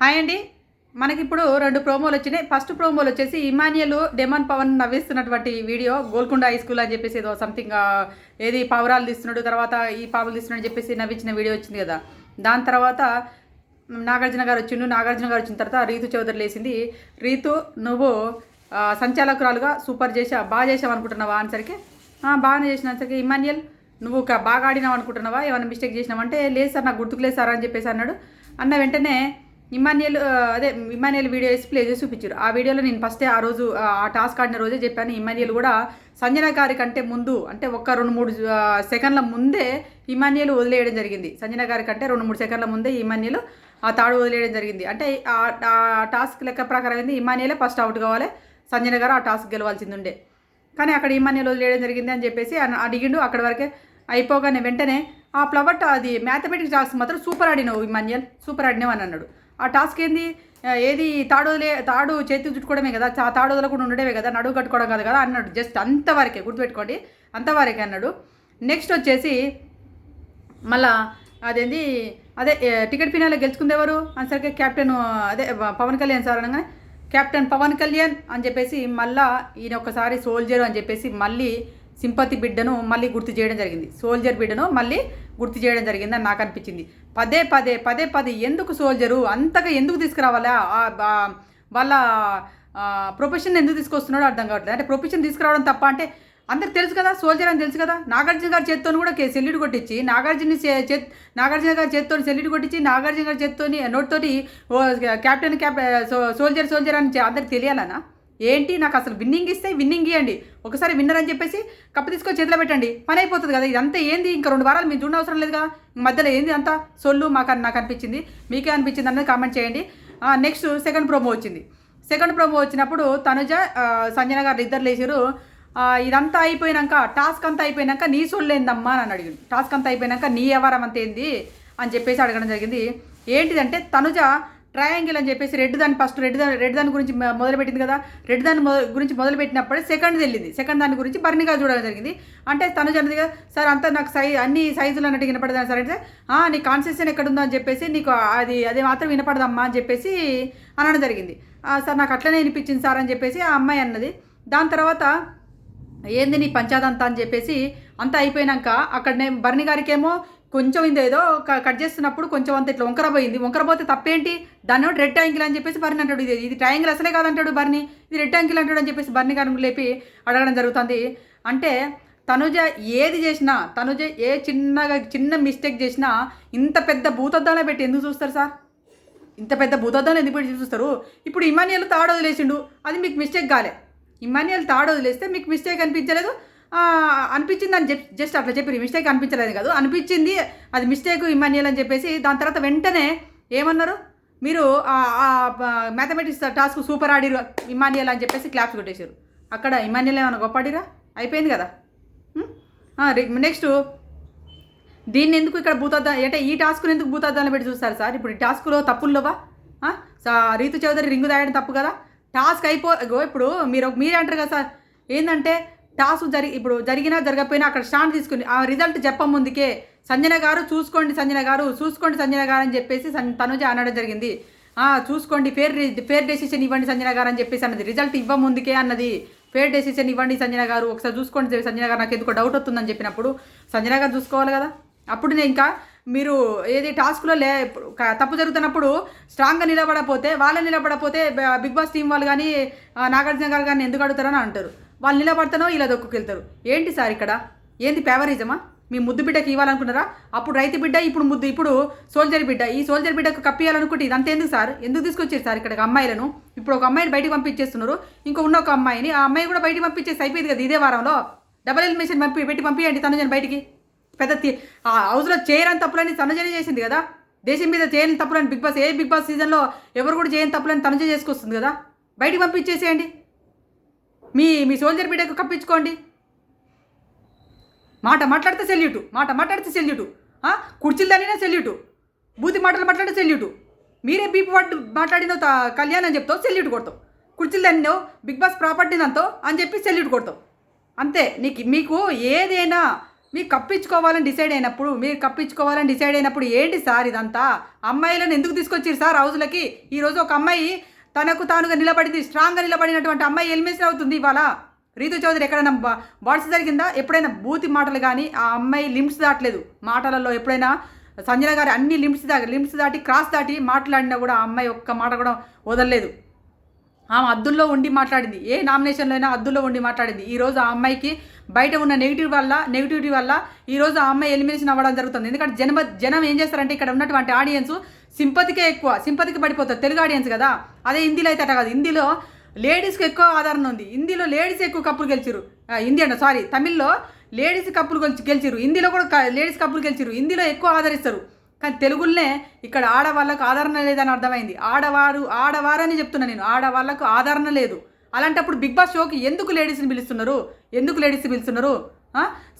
Hi అండి. మనకి ఇప్పుడు రెండు ప్రోమోలు వచ్చినాయి. ఫస్ట్ ప్రోమోలు వచ్చేసి ఇమానియల్ డెమాన్ పవన్ నవ్విస్తున్నటువంటి వీడియో గోల్కొండ హై స్కూల్ అని చెప్పేసి ఏదో సంథింగ్ ఏది పావురాలు తీస్తున్నాడు తర్వాత ఈ పావులు తీస్తున్నాడు అని చెప్పేసి నవ్వించిన వీడియో వచ్చింది కదా. దాని తర్వాత నాగార్జున గారు వచ్చిండు. నాగార్జున గారు వచ్చిన తర్వాత రీతు చౌదరి లేచింది. రీతు నువ్వు సంచాలకురాలుగా సూపర్ చేసా బాగా చేసావు అనుకుంటున్నావా అనేసరికి బాగానే చేసినంతకి ఇమాన్యుయల్ నువ్వు బాగా ఆడినావు అనుకుంటున్నావా? ఏమైనా మిస్టేక్ చేసినావు? అంటే లేదు సార్ నాకు గుర్తుకు లేదు సార్ అని చెప్పేసి అన్నాడు. అన్న వెంటనే ఇమాన్యుయల్ అదే ఇమాన్యుయల్ వీడియో వేసి ప్లే చేసి చూపించారు. ఆ వీడియోలో నేను ఫస్టే ఆ రోజు ఆ టాస్క్ ఆడిన రోజే చెప్పాను. ఇమాన్యుయల్ కూడా సంజన గారి కంటే ముందు అంటే ఒక్క రెండు మూడు సెకండ్ల ముందే ఇమాన్యుయల్ వదిలేయడం జరిగింది. సంజన గారి కంటే రెండు మూడు సెకండ్ల ముందే ఇమాన్యుయల్ ఆ తాడు వదిలేయడం జరిగింది. అంటే ఆ టాస్క్ లెక్క ప్రకారం ఏంది? ఇమాన్యుయలే ఫస్ట్ అవుట్ కావాలి. సంజన గారు ఆ టాస్క్ గెలవాల్సింది ఉండే కానీ అక్కడ ఇమానియల్ వదిలేయడం జరిగింది అని చెప్పేసి అడిగిండు అక్కడి వరకే అయిపోగానే వెంటనే ఆ ఫ్లవర్ అది మ్యాథమెటిక్స్ టాస్క్ మాత్రం సూపర్ ఆడినావు ఇమాన్యుయల్ సూపర్ ఆడినావు అని అన్నాడు. ఆ టాస్క్ ఏంది? ఏది? తాడు తాడు చేతి చుట్టుకోవడమే కదా చా- తాడు వదలకుండా ఉండడమే కదా నడువు కట్టుకోవడం కాదు కదా అన్నాడు. జస్ట్ అంతవరకే గుర్తుపెట్టుకోండి అంతవరకే అన్నాడు. నెక్స్ట్ వచ్చేసి మళ్ళా అదేంది? అదే టికెట్ ఫినాలో గెలుచుకుంది ఎవరు? అసలుకే కెప్టెన్ అదే పవన్ కళ్యాణ్ సార్ అనగానే కెప్టెన్ పవన్ కళ్యాణ్ అని చెప్పేసి మళ్ళా ఈయన ఒకసారి సోల్జర్ అని చెప్పేసి మళ్ళీ సింపతి బిడ్డను మళ్ళీ గుర్తు చేయడం జరిగింది. సోల్జర్ బిడ్డను మళ్ళీ గుర్తు చేయడం జరిగింది అని నాకు అనిపించింది. పదే పదే పదే పదే ఎందుకు సోల్జరు? అంతగా ఎందుకు తీసుకురావాలా? వాళ్ళ ప్రొఫెషన్ ఎందుకు తీసుకొస్తున్నాడో అర్థం కావట్లేదు. అంటే ప్రొఫెషన్ తీసుకురావడం తప్ప అంటే అందరికి తెలుసు కదా సోల్జర్ అని తెలుసు కదా? నాగార్జున గారి చేత్తో కూడా కే- సెల్యూట్ కొట్టించి నాగార్జున చే- నాగార్జున గారి చేత్తో సెల్యూట్ కొట్టించి నాగార్జున గారి చేత్తోని నోట్తోటి ఓ క్యాప్ సో- సోల్జర్ సోల్జర్ అని అందరికి తెలియాలనా? ఏంటి? నాకు అసలు విన్నింగ్ ఇస్తే విన్నింగ్ ఇవ్వండి ఒకసారి విన్నర్ అని చెప్పేసి కప్పు తీసుకొని చేతిలో పెట్టండి. పని అయిపోతుంది కదా ఇదంతా ఏంది? ఇంకా రెండు వారాలు మీరు చూడనవసరం అవసరం లేదు కదా మధ్యలో ఏంది అంతా? సొల్లు మాకు నాకు అనిపించింది. మీకే అనిపించింది అన్నది కామెంట్ చేయండి. నెక్స్ట్ సెకండ్ ప్రోమో వచ్చింది. సెకండ్ ప్రోమో వచ్చినప్పుడు తనుజ సంజన గారు ఇద్దరు లేచారు. ఇదంతా అయిపోయినాక టాస్క్ అంతా అయిపోయినాక నీ సొల్లేందమ్మా అని అడిగింది టాస్క్ అంతా అయిపోయినాక నీ వ్యవహారం అంతేంది అని చెప్పేసి అడగడం జరిగింది. ఏంటిదంటే తనుజ ట్రయాంగిల్ అని చెప్పేసి రెడ్ దాని ఫస్ట్ రెడ్ దాని రెడ్ దాని గురించి మొదలుపెట్టింది కదా. రెడ్ దాని మొ- గురించి మొదలుపెట్టినప్పుడే సెకండ్ వెళ్ళింది సెకండ్ దాని గురించి బర్నిగా చూడడం జరిగింది. అంటే తను జరిగింది కదా సార్ అంతా నాకు సై అన్ని సైజులు అన్నట్టు వినపడదా సార్? అంటే నీ కాన్సెషన్ ఎక్కడుందో అని చెప్పేసి నీకు అది అది మాత్రం వినపడదమ్మా అని చెప్పేసి అనడం జరిగింది. సార్ నాకు అట్లనే వినిపించింది సార్ అని చెప్పేసి ఆ అమ్మాయి అన్నది. దాని తర్వాత ఏంది నీ పంచాదంతా? అని చెప్పేసి అంతా అయిపోయినాక అక్కడ నేను బర్ని గారికేమో కొంచెం ఇది ఏదో కట్ చేస్తున్నప్పుడు కొంచెం అంత ఇట్లా వంకరపోయింది వంకరపోతే తప్పేంటి? దాన్ని రెడ్ ట్యాంగిల్ అని చెప్పేసి బర్ని అంటాడు. ఇది ఇది ట్రయాంగిల్ అసలే కాదంటాడు బర్ని ఇది రెడ్ ట్యాంగిల్ అంటాడు అని చెప్పేసి బర్ని గారిని లేపి అడగడం జరుగుతుంది. అంటే తనుజ ఏది చేసినా తనుజ ఏ చిన్నగా చిన్న మిస్టేక్ చేసినా ఇంత పెద్ద భూతద్దాలే పెట్టి ఎందుకు చూస్తారు సార్? ఇంత పెద్ద భూతద్దాలు ఎందుకు పెట్టి చూస్తారు? ఇప్పుడు ఇమానియల్ తాడు వదిలేసిండు. అది మీకు మిస్టేక్ కాలే. ఇమానియల్ తాడు వదిలేస్తే మీకు మిస్టేక్ అనిపించలేదు. అనిపించింది అని చెప్పి జస్ట్ అట్లా చెప్పి మిస్టేక్ అనిపించలేదు కాదు. అనిపించింది అది మిస్టేక్ ఇమానియల్ అని చెప్పేసి దాని తర్వాత వెంటనే ఏమన్నారు? మీరు మ్యాథమెటిక్స్ టాస్క్ సూపర్ ఆడిరు ఇమానియల్ అని చెప్పేసి క్లాప్స్ కొట్టేశారు. అక్కడ ఇమానియల్ ఏమైనా గొప్ప ఆడిరా? అయిపోయింది కదా? నెక్స్ట్ దీన్ని ఎందుకు ఇక్కడ భూతద్దా అంటే ఈ టాస్క్ని ఎందుకు భూతద్దాలను పెట్టి చూస్తారు సార్? ఇప్పుడు ఈ టాస్క్లో తప్పుల్లోవా రీతు చౌదరి రింగు దాయడం తప్పు కదా? టాస్క్ అయిపో ఇప్పుడు మీరు మీరే అంటారు కదా సార్. ఏంటంటే టాస్క్ జరిగి ఇప్పుడు జరిగినా జరగకపోయినా అక్కడ స్టాండ్ తీసుకుని ఆ రిజల్ట్ చెప్పముందుకే సంజన గారు చూసుకోండి సంజన గారు చూసుకోండి సంజన గారు అని చెప్పేసి తనుజ అనడం జరిగింది. చూసుకోండి ఫేర్ ఫేర్ డెసిషన్ ఇవ్వండి సంజన గారు అని చెప్పేసి అన్నది. రిజల్ట్ ఇవ్వముందుకే అన్నది. ఫేర్ డెసిషన్ ఇవ్వండి సంజన గారు. ఒకసారి చూసుకోండి సంజన గారు నాకు ఎందుకో డౌట్ వస్తుందని చెప్పినప్పుడు సంజన గారు చూసుకోవాలి కదా? అప్పుడు నేను ఇంకా మీరు ఏది టాస్క్లో లే తప్పు జరుగుతున్నప్పుడు స్ట్రాంగ్గా నిలబడపోతే వాళ్ళే నిలబడపోతే బిగ్ బాస్ టీం వాళ్ళు కానీ నాగార్జున గారు కానీ ఎందుకు అడుగుతారని అంటారు. వాళ్ళు నిలబడతానో ఇలా దొక్కుకెళ్తారు. ఏంటి సార్ ఇక్కడ? ఏంది పేవరీజమా? మీ ముద్దు బిడ్డకి ఇవ్వాలనుకున్నారా? అప్పుడు రైతు బిడ్డ ఇప్పుడు ముద్దు ఇప్పుడు సోల్జర్ బిడ్డ. ఈ సోల్జర్ బిడ్డకు కప్పియాలనుకుంటే ఇదంతా ఎందుకు సార్? ఎందుకు తీసుకొచ్చారు సార్ ఇక్కడ అమ్మాయిలను? ఇప్పుడు ఒక అమ్మాయిని బయటికి పంపించేస్తున్నారు. ఇంకో ఉన్న ఒక అమ్మాయిని. ఆ అమ్మాయి కూడా బయటికి పంపించేసి అయిపోయింది కదా ఇదే వారంలో. డబల్ ఎలిమినేషన్ పంపి పెట్టి పంపించండి తనుజని బయటికి. పెద్ద ఆ హౌస్లో చేయరని తప్పులని తనుజనే చేసింది కదా? దేశం మీద చేయని తప్పులని బిగ్ బాస్ ఏ బిగ్ బాస్ సీజన్లో ఎవరు కూడా చేయని తప్పులని తనజే చేసుకొస్తుంది కదా? బయటికి పంపించేసేయండి. మీ మీ సోల్జర్ బిడ్డకు కప్పించుకోండి. మాట మాట్లాడితే సెల్యూటు మాట మాట్లాడితే సెల్యూటు. కుర్చీలు దానినా సెల్యూటు. బూతి మాటలు మాట్లాడితే సెల్యూటు. మీరే బీప్ వాడు మాట్లాడినో కళ్యాణ్ అని చెప్తావు సెల్యూట్ కొడతావు. కుర్చీలు దానినో బిగ్ బాస్ ప్రాపర్టీ అంతో అని చెప్పి సెల్యూట్ కొడతావు. అంతే నీకు మీకు ఏదైనా మీరు కప్పించుకోవాలని డిసైడ్ అయినప్పుడు మీరు కప్పించుకోవాలని డిసైడ్ అయినప్పుడు ఏంటి సార్ ఇదంతా? అమ్మాయిలను ఎందుకు తీసుకొచ్చారు సార్ హౌస్లకి? ఈరోజు ఒక అమ్మాయి తనకు తానుగా నిలబడింది స్ట్రాంగ్గా నిలబడినటువంటి అమ్మాయి ఎలిమినేషన్ అవుతుంది ఇవాళ. రీతు చౌదరి ఎక్కడైనా బాడ్స్ జరిగిందా? ఎప్పుడైనా బూతి మాటలు కానీ ఆ అమ్మాయి లిమ్స్ దాటలేదు. మాటలలో ఎప్పుడైనా సంజన గారి అన్ని లిమ్స్ దాటి లిమ్స్ దాటి క్రాస్ దాటి మాట్లాడినా కూడా ఆ అమ్మాయి ఒక్క మాట కూడా వదలలేదు. ఆమె అద్దుల్లో ఉండి మాట్లాడింది. ఏ నామినేషన్లో అయినా అద్దుల్లో ఉండి మాట్లాడింది. ఈరోజు ఆ అమ్మాయికి బయట ఉన్న నెగిటివ్ వల్ల నెగిటివిటీ వల్ల ఈరోజు ఆ అమ్మాయి ఎలిమినేషన్ అవ్వడం జరుగుతుంది. ఎందుకంటే జనమ జనం ఏం చేస్తారంటే ఇక్కడ ఉన్నటువంటి ఆడియన్స్ సింపతికే ఎక్కువ. సింపతికి పడిపోతారు. తెలుగు ఆడియన్స్ కదా. అదే హిందీలో అయితే అట కాదు. హిందీలో లేడీస్కి ఎక్కువ ఆదరణ ఉంది. హిందీలో లేడీస్ ఎక్కువ కప్పులు గెలిచిరు హిందీ అంట సారీ తమిళ్ళో లేడీస్ కప్పులు గెలిచి గెలిచిరు హిందీలో కూడా లేడీస్ కప్పులు గెలిచిరు హిందీలో ఎక్కువ ఆదరిస్తారు. కానీ తెలుగులోనే ఇక్కడ ఆడవాళ్ళకు ఆదరణ లేదని అర్థమైంది. ఆడవారు ఆడవారని చెప్తున్నా నేను. ఆడవాళ్ళకు ఆదరణ లేదు. అలాంటప్పుడు బిగ్ బాస్ షోకి ఎందుకు లేడీస్ని పిలుస్తున్నారు? ఎందుకు లేడీస్ని పిలుస్తున్నారు?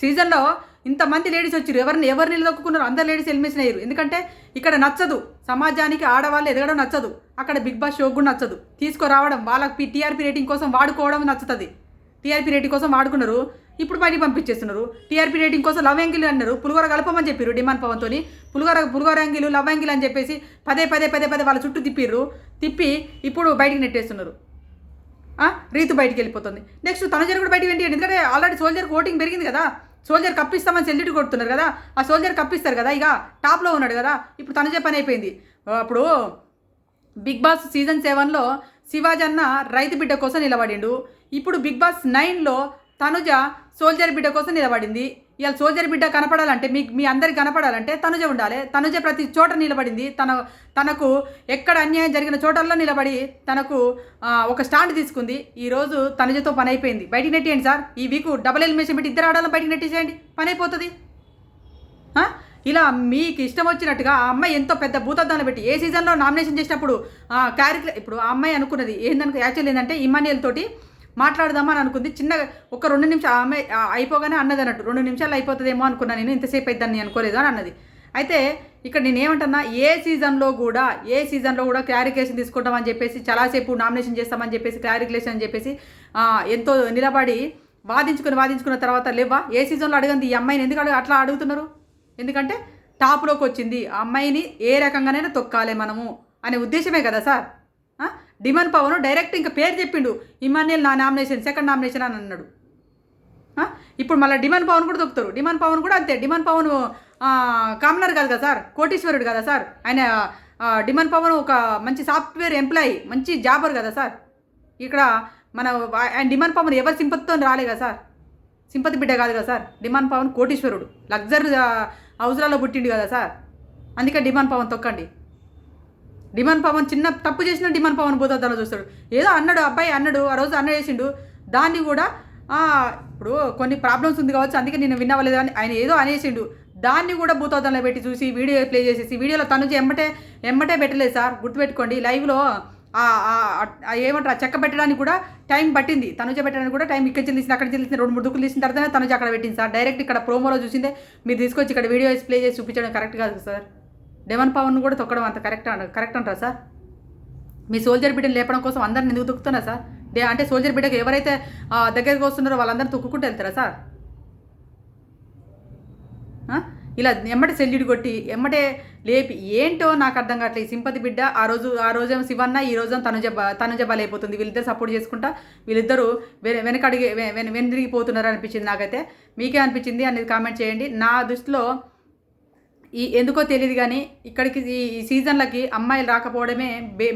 సీజన్లో ఇంతమంది లేడీస్ వచ్చారు. ఎవరిని ఎవరు నిలదొక్కున్నారు? అందరు లేడీస్ ఎలిమినేషన్ అయ్యారు. ఎందుకంటే ఇక్కడ నచ్చదు. సమాజానికి ఆడవాళ్ళు ఎదగడం నచ్చదు. అక్కడ బిగ్ బాస్ షోకి కూడా నచ్చదు. తీసుకురావడం వాళ్ళకి టీఆర్పీ రేటింగ్ కోసం వాడుకోవడం నచ్చుతుంది. టీఆర్పీ రేటింగ్ కోసం వాడుకున్నారు. ఇప్పుడు బయటికి పంపించేస్తున్నారు. టీఆర్పీ రేటింగ్ కోసం లవ్ యాంగిల్ అన్నారు. పులిగోర కలపమని చెప్పారు డిమాండ్ పవన్తో పులిగోర పులిగోర యాంగిల్ లవ్ యాంగిల్ అని చెప్పేసి పదే పదే పదే పదే వాళ్ళ చుట్టూ తిప్పిర్రు. తిప్పి ఇప్పుడు బయటికి నెట్టేస్తున్నారు. రీతు బయటికి వెళ్ళిపోతుంది. నెక్స్ట్ తనజర్ కూడా బయటికి వెంటి ఎందుకంటే ఆల్రెడీ సోల్జర్ ఓటింగ్ పెరిగింది కదా. సోల్జర్ కప్పిస్తామని సెల్యూట్ కొడుతున్నారు కదా. ఆ సోల్జర్ కప్పిస్తారు కదా. ఇక టాప్లో ఉన్నాడు కదా. ఇప్పుడు తనుజ పని అయిపోయింది. అప్పుడు బిగ్ బాస్ సీజన్ సెవెన్లో శివాజీ అన్న రైతు బిడ్డ కోసం నిలబడిండు. ఇప్పుడు బిగ్ బాస్ నైన్లో తనుజ సోల్జర్ బిడ్డ కోసం నిలబడింది. ఇవాళ సోల్జర్ బిడ్డ కనపడాలంటే మీ మీ అందరికి కనపడాలంటే తనుజ ఉండాలి. తనుజ ప్రతి చోట నిలబడింది. తన తనకు ఎక్కడ అన్యాయం జరిగిన చోటల్లో నిలబడి తనకు ఒక స్టాండ్ తీసుకుంది. ఈరోజు తనుజతో పని అయిపోయింది. బయటికి నెట్టేయండి సార్. ఈ వీక్ డబుల్ ఎలిమినేషన్ పెట్టి ఇద్దరు ఆడాలని బయటికి నెట్టేసేయండి. పని అయిపోతుంది. ఇలా మీకు ఇష్టం వచ్చినట్టుగా ఆ అమ్మాయి ఎంతో పెద్ద భూతద్దాన్ని పెట్టి ఏ సీజన్లో నామినేషన్ చేసినప్పుడు క్యారెక్టర్ ఇప్పుడు ఆ అమ్మాయి అనుకున్నది ఏందనుకు యాక్చువల్ ఏంటంటే ఇమానియల్ తోటి మాట్లాడదామని అనుకుంది. చిన్న ఒక రెండు నిమిషాలు ఆమె అమ్మాయి అయిపోగానే అన్నది అన్నట్టు. రెండు నిమిషాలు అయిపోతుందేమో అనుకున్నాను నేను ఇంతసేపు అయిద్దాన్ని అనుకోలేదు అని అన్నది. అయితే ఇక్కడ నేను ఏమంటున్నా ఏ సీజన్లో కూడా ఏ సీజన్లో కూడా క్లారిఫికేషన్ తీసుకుంటామని చెప్పేసి చాలాసేపు నామినేషన్ చేస్తామని చెప్పేసి క్లారిఫికేషన్ అని చెప్పేసి ఎంతో నిలబడి వాదించుకుని వాదించుకున్న తర్వాత లేవా ఏ సీజన్లో అడగండి ఈ అమ్మాయిని? ఎందుకు అడుగు అట్లా అడుగుతున్నారు? ఎందుకంటే టాప్లోకి వచ్చింది. ఆ అమ్మాయిని ఏ రకంగానైనా తొక్కాలి మనము అనే ఉద్దేశమే కదా సార్. డిమాండ్ పవన్ డైరెక్ట్ ఇంకా పేరు చెప్పిండు. ఇమాన్యుల్ నా నామినేషన్ సెకండ్ నామినేషన్ అని అన్నాడు. ఇప్పుడు మళ్ళీ డిమాండ్ పవన్ కూడా దొక్కుతారు. డిమాండ్ పవన్ కూడా అంతే. డిమాండ్ పవన్ కామనర్ కాదు కదా సార్? కోటీశ్వరుడు కదా సార్? ఆయన ఆ, డిమాండ్ పవన్ ఒక మంచి సాఫ్ట్వేర్ ఎంప్లాయీ మంచి జాబర్ కదా సార్? ఇక్కడ మన ఆయన డిమాండ్ పవన్ ఎవరి సింపతితో రాలే కదా సార్? సింపతి బిడ్డ కాదు కదా సార్? డిమాండ్ పవన్ కోటీశ్వరుడు. లగ్జరీ హౌస్లలో పుట్టిండు కదా సార్? అందుకే డిమాండ్ పవన్ తొక్కండి. డిమాండ్ పవన్ చిన్న తప్పు చేసిన డిమాండ్ పవన్ భూతద్దాలో చూస్తాడు. ఏదో అన్నాడు అబ్బాయి అన్నాడు ఆ రోజు అన్న చేసిండు. దాన్ని కూడా ఇప్పుడు కొన్ని ప్రాబ్లమ్స్ ఉంది కావచ్చు అందుకే నేను విన్నవలేదు అని ఆయన ఏదో అనేసిండు. దాన్ని కూడా భూతద్దంలో పెట్టి చూసి వీడియో ప్లే చేసేసి వీడియోలో తను ఎమ్మటే ఎమ్మటే పెట్టలేదు సార్ గుర్తుపెట్టుకోండి. లైవ్లో ఏమంటారు ఆ చెక్క పెట్టడానికి కూడా టైం పట్టింది. తనుజ పెట్టడానికి కూడా టైం ఇక్కడ తీసిన అక్కడ తీసిన రెండు మూడు దుక్కులు తీసిన తర్వాతనే తనుజ అక్కడ పెట్టింది సార్. డైరెక్ట్ ఇక్కడ ప్రోమోలో చూసిందే మీరు తీసుకొచ్చి ఇక్కడ వీడియో ప్లే చేసి చూపించడం కరెక్ట్ కాదు సార్. డెవన్ పవన్ కూడా తొక్కడం అంత కరెక్ట్ కరెక్ట్ అంటారా సార్? మీ సోల్జర్ బిడ్డను లేపడం కోసం అందరిని ఎందుకు తొక్కుతున్నా సార్? డే అంటే సోల్జర్ బిడ్డకు ఎవరైతే దగ్గరికి వస్తున్నారో వాళ్ళందరిని తొక్కుకుంటూ వెళ్తారా సార్? ఇలా ఎమ్మటే సెల్యూట్ కొట్టి ఎమ్మటే లేపి ఏంటో నాకు అర్థం కావట్లేదు. సింపతి బిడ్డ ఆ రోజు ఆ రోజేమో శివన్న ఈ రోజు తనుజ బ- తనుజ బలైపోతుంది వీళ్ళిద్దరు సపోర్ట్ చేసుకుంటా వీళ్ళిద్దరూ వెన వెనకడిగి వె- వెన వెనదిరిగిపోతున్నారు అనిపించింది నాకైతే. మీకే అనిపించింది అనేది కామెంట్ చేయండి. నా దృష్టిలో ఈ ఎందుకో తెలియదు కానీ ఇక్కడికి ఈ సీజన్లకి అమ్మాయిలు రాకపోవడమే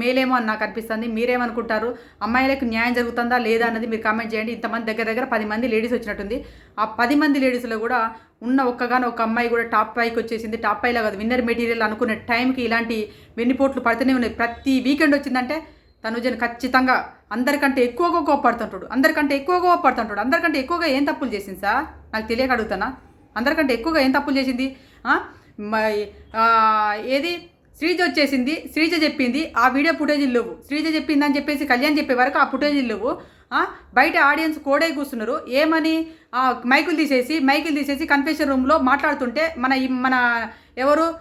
మేలేమో అని నాకు అనిపిస్తుంది. మీరేమనుకుంటారు? అమ్మాయిలకు న్యాయం జరుగుతుందా లేదా అన్నది మీరు కామెంట్ చేయండి. ఇంతమంది దగ్గర దగ్గర పది మంది లేడీస్ వచ్చినట్టుంది. ఆ పది మంది లేడీస్లో కూడా ఉన్న ఒక్కగానో ఒక అమ్మాయి కూడా టాప్ ఫైవ్కి వచ్చేసింది. టాప్ ఫైవ్లో కాదు విన్నర్ మెటీరియల్ అనుకునే టైంకి ఇలాంటి వెన్నిపోట్లు పడుతూనే ఉన్నాయి. ప్రతి వీకెండ్ వచ్చిందంటే తనుజన్ ఖచ్చితంగా అందరికంటే ఎక్కువగా కోపడుతుంటాడు అందరికంటే ఎక్కువగా కోపడుతుంటాడు అందరికంటే ఎక్కువగా ఏం తప్పులు చేసింది సార్? నాకు తెలియక అడుగుతానా? అందరికంటే ఎక్కువగా ఏం తప్పులు చేసింది? ఏది? శ్రీజ వచ్చేసింది. శ్రీజ చెప్పింది ఆ వీడియో ఫుటేజీలు లేవు శ్రీజ చెప్పిందని చెప్పేసి కళ్యాణ్ చెప్పే వరకు ఆ ఫుటేజీలు లేవు బయట ఆడియన్స్ కోడే కూర్చున్నారు. ఏమని? ఆ, మైకులు తీసేసి మైకులు తీసేసి కన్ఫెషన్ రూమ్లో మాట్లాడుతుంటే మన మన ఎవరు?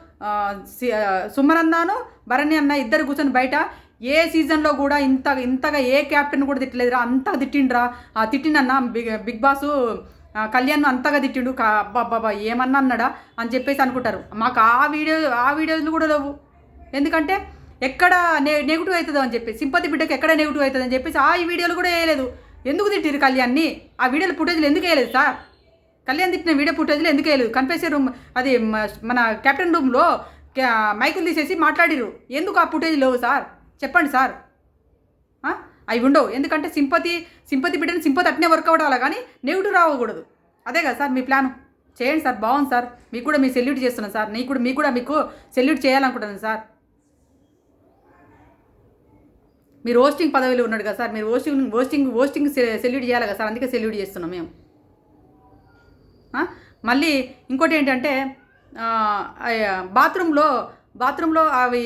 సి- సుమరన్నాను భరణి అన్న ఇద్దరు కూర్చొని బయట ఏ సీజన్లో కూడా ఇంత ఇంతగా ఏ క్యాప్టెన్ కూడా తిట్టలేదురా? అంతగా తిట్టిండ్రా? ఆ తిట్టినన్న బిగ్ బిగ్ బాస్ కళ్యాణ్ అంతగా తిట్టిండు. కా- ఏమన్నా అన్నాడా అని చెప్పేసి అనుకుంటారు. మాకు ఆ వీడియో ఆ వీడియోలు కూడా లేవు. ఎందుకంటే ఎక్కడ నె నెగిటివ్ అవుతుందో అని చెప్పి సింపతి బిడ్డకి ఎక్కడ నెగిటివ్ అవుతుంది అని చెప్పేసి ఆ ఈ వీడియోలు కూడా వేయలేదు. ఎందుకు తిట్టిరు కళ్యాణ్ని? ఆ వీడియోలు ఫుటేజ్లు ఎందుకు వేయలేదు సార్? కళ్యాణ్ తిట్టిన వీడియో ఫుటేజ్లు ఎందుకు వేయలేదు? కన్ఫెసర్ రూమ్ అది మన కెప్టెన్ రూమ్లో మైకులు తీసేసి మాట్లాడిరు ఎందుకు ఆ ఫుటేజ్ లేవు సార్? చెప్పండి సార్. అవి ఉండవు. ఎందుకంటే సింపతి సింపతి బిడ్డని సింపతి అట్నే వర్క్ అవ్వడాలి కానీ నెగిటివ్ రావకూడదు. అదే కదా సార్ మీ ప్లాన్ చేయండి సార్ బాగుంది సార్. మీకు కూడా మీ సెల్యూట్ చేస్తున్నాను సార్. నీకు కూడా మీకు కూడా మీకు సెల్యూట్ చేయాలనుకుంటున్నాను సార్. మీరు హోస్టింగ్ పదవిలో ఉన్నాడు కదా సార్. మీరు హోస్టింగ్ హోస్టింగ్ హోస్టింగ్ సెల్యూట్ చేయాలి కదా సార్. అందుకే సెల్యూట్ చేస్తున్నాం మేము. మళ్ళీ ఇంకోటి ఏంటంటే బాత్రూంలో బాత్రూంలో అవి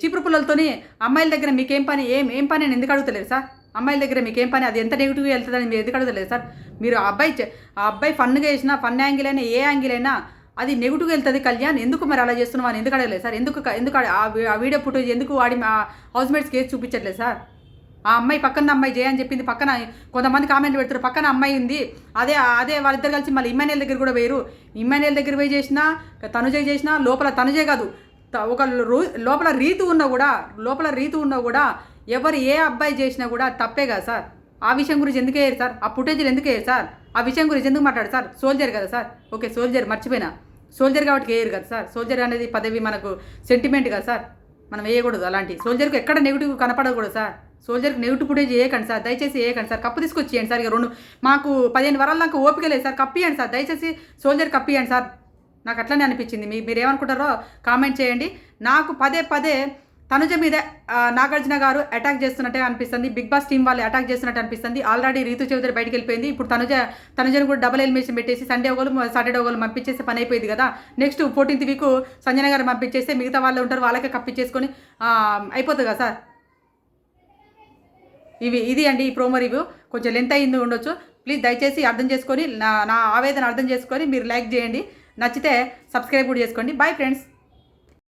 చీపురు పుల్లలతోని అమ్మాయిల దగ్గర మీకేం పని ఏం ఏం పని అని ఎందుకు అడుగుతలేదు సార్? అమ్మాయిల దగ్గర మీకేం పని అది ఎంత నెగిటివ్గా వెళ్తుందని మీరు ఎందుకు అడుగుతలేదు సార్? మీరు ఆ అబ్బాయి చే- ఆ అబ్బాయి ఫన్గా వేసినా ఫన్ యాంగిల్ అయినా ఏ యాంగిల్ అయినా అది నెగిటివ్ వెళ్తుంది కళ్యాణ్. ఎందుకు మరి అలా చేస్తున్నావు అని ఎందుకు అడగలేదు సార్? ఎందుకు ఎందుకు ఆ వీడియో ఫుటేజ్ ఎందుకు వాడి మా హౌస్ కేసు చూపించట్లేదు సార్? ఆ అమ్మాయి పక్కన అమ్మాయి జయ అని చెప్పింది పక్కన కొంతమంది కామెంట్లు పెడతారు పక్కన అమ్మాయి ఉంది. అదే అదే వాళ్ళిద్దరు కలిసి మళ్ళీ ఇమ్మానియల్ దగ్గర కూడా వేయరు ఇమ్మాయిల దగ్గర పోయి చేసినా తనుజయ్ చేసినా లోపల తనుజే కాదు ఒక లోపల రీతు ఉన్నా కూడా లోపల రీతు ఉన్నా కూడా ఎవరు ఏ అబ్బాయి చేసినా కూడా తప్పే కదా సార్. ఆ విషయం గురించి ఎందుకు వేయరు సార్? ఆ ఫుటేజ్లు ఎందుకు వేయరు సార్? ఆ విషయం గురించి ఎందుకు మాట్లాడు సార్? సోల్జర్ కదా సార్. ఓకే సోల్జర్ మర్చిపోయినా. సోల్జర్ కాబట్టి వేయరు కదా సార్. సోల్జర్ అనేది పదవి మనకు సెంటిమెంట్ కదా సార్. మనం వేయకూడదు అలాంటి. సోల్జర్కి ఎక్కడ నెగిటివ్ కనపడకూడదు సార్. సోల్జర్కి నెగిటివ్ ఫుటేజ్ వేయకండి సార్. దయచేసి వేయకండి సార్. Cup తీసుకొచ్చేయండి sir. ఇక రెండు మాకు పదిహేను వరాలు నాకు ఓపిక లేదు సార్. కప్పియండి సార్. దయచేసి సోల్జర్ కప్పియండి సార్. నాకు అట్లనే అనిపించింది. మీ మీరు ఏమనుకుంటారో కామెంట్ చేయండి. నాకు పదే పదే తనుజ మీద నాగార్జున గారు అటాక్ చేస్తున్నట్టే అనిపిస్తుంది. బిగ్ బాస్ టీం వాళ్ళు అటాక్ చేస్తున్నట్టు అనిపిస్తుంది. ఆల్రెడీ రీతు చౌదరి బయటకు వెళ్ళిపోయింది. ఇప్పుడు తనుజ తనుజను కూడా డబుల్ ఎలిమినేషన్ పెట్టేసి సండే ఒకరు సాటర్డే ఒకరు పంపించేస్తే పని అయిపోయింది కదా. నెక్స్ట్ ఫోర్టీన్త్ వీక్ సంజన గారు పంపించేస్తే మిగతా వాళ్ళు ఉంటారు వాళ్ళకే కప్పించేసుకొని అయిపోతుంది కదా సార్? ఇవి ఇది అండి ఈ ప్రోమో రివ్యూ కొంచెం లెంత్ అయింది ఉండొచ్చు. ప్లీజ్ దయచేసి అర్థం చేసుకొని నా నా ఆవేదన అర్థం చేసుకొని మీరు లైక్ చేయండి. నచ్చితే సబ్స్క్రైబ్ కూడా చేసుకోండి. Bye friends